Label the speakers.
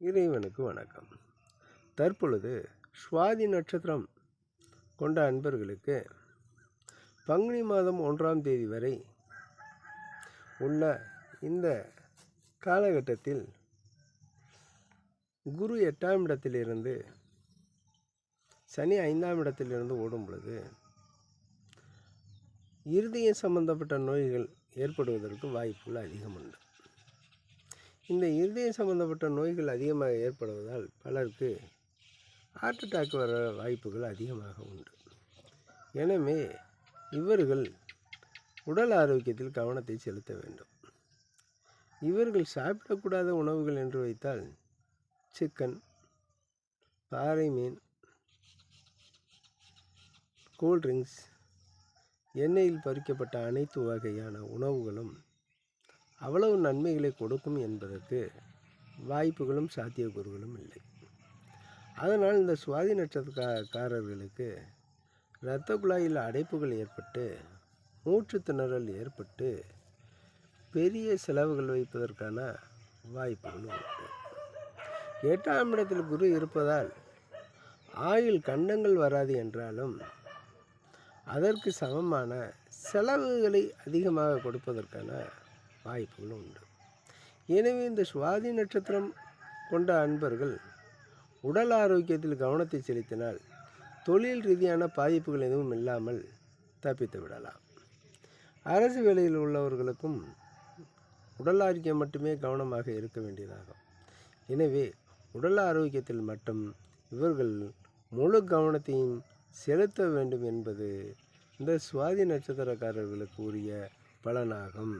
Speaker 1: இறைவனுக்கு வணக்கம். தற்பொழுது சுவாதி நட்சத்திரம் கொண்ட அன்பர்களுக்கு பங்குனி மாதம் ஒன்றாம் தேதி வரை உள்ள இந்த காலகட்டத்தில் குரு எட்டாம் இடத்திலிருந்து சனி ஐந்தாம் இடத்திலிருந்து ஓடும் பொழுது இருதய சம்பந்தப்பட்ட நோய்கள் ஏற்படுவதற்கு வாய்ப்புகள் அதிகம் உண்டு இந்த இருதயம் சம்பந்தப்பட்ட நோய்கள் அதிகமாக ஏற்படுவதால் பலருக்கு ஹார்ட் அட்டாக் வர வாய்ப்புகள் அதிகமாக உண்டு. எனவே இவர்கள் உடல் ஆரோக்கியத்தில் கவனத்தை செலுத்த வேண்டும். இவர்கள் சாப்பிடக்கூடாத உணவுகள் என்று வைத்தால் சிக்கன் பாறை மீன் கூல்ட்ரிங்க்ஸ் எண்ணெயில் பறிக்கப்பட்ட அனைத்து வகையான உணவுகளும் அவ்வளவு நன்மைகளை கொடுக்கும் என்பதற்கு வாய்ப்புகளும் சாத்தியக்கூறுகளும் இல்லை. அதனால் இந்த சுவாதி நட்சத்திரக்காரர்களுக்கு இரத்த குழாயில் அடைப்புகள் ஏற்பட்டு மூச்சு திணறல் ஏற்பட்டு பெரிய செலவுகள் வைப்பதற்கான வாய்ப்புகளும் உண்டு. எட்டாம் இடத்தில் குரு இருப்பதால் ஆயுள் கண்டங்கள் வராது என்றாலும் அதற்கு சமமான செலவுகளை அதிகமாக கொடுப்பதற்கான வாய்ப்புகளும் உண்டு எனவே இந்த சுவாதி நட்சத்திரம் கொண்ட அன்பர்கள் உடல் ஆரோக்கியத்தில் கவனத்தை செலுத்தினால் தொழில் ரீதியான பாதிப்புகள் எதுவும் இல்லாமல் தப்பித்து விடலாம். அரசு வேலையில் உள்ளவர்களுக்கும் உடல் ஆரோக்கியம் மட்டுமே கவனமாக இருக்க வேண்டியதாகும். எனவே உடல் ஆரோக்கியத்தில் மட்டும் இவர்கள் முழு கவனத்தையும் செலுத்த வேண்டும் என்பது இந்த சுவாதி நட்சத்திரக்காரர்களுக்கு உரிய பலனாகும்.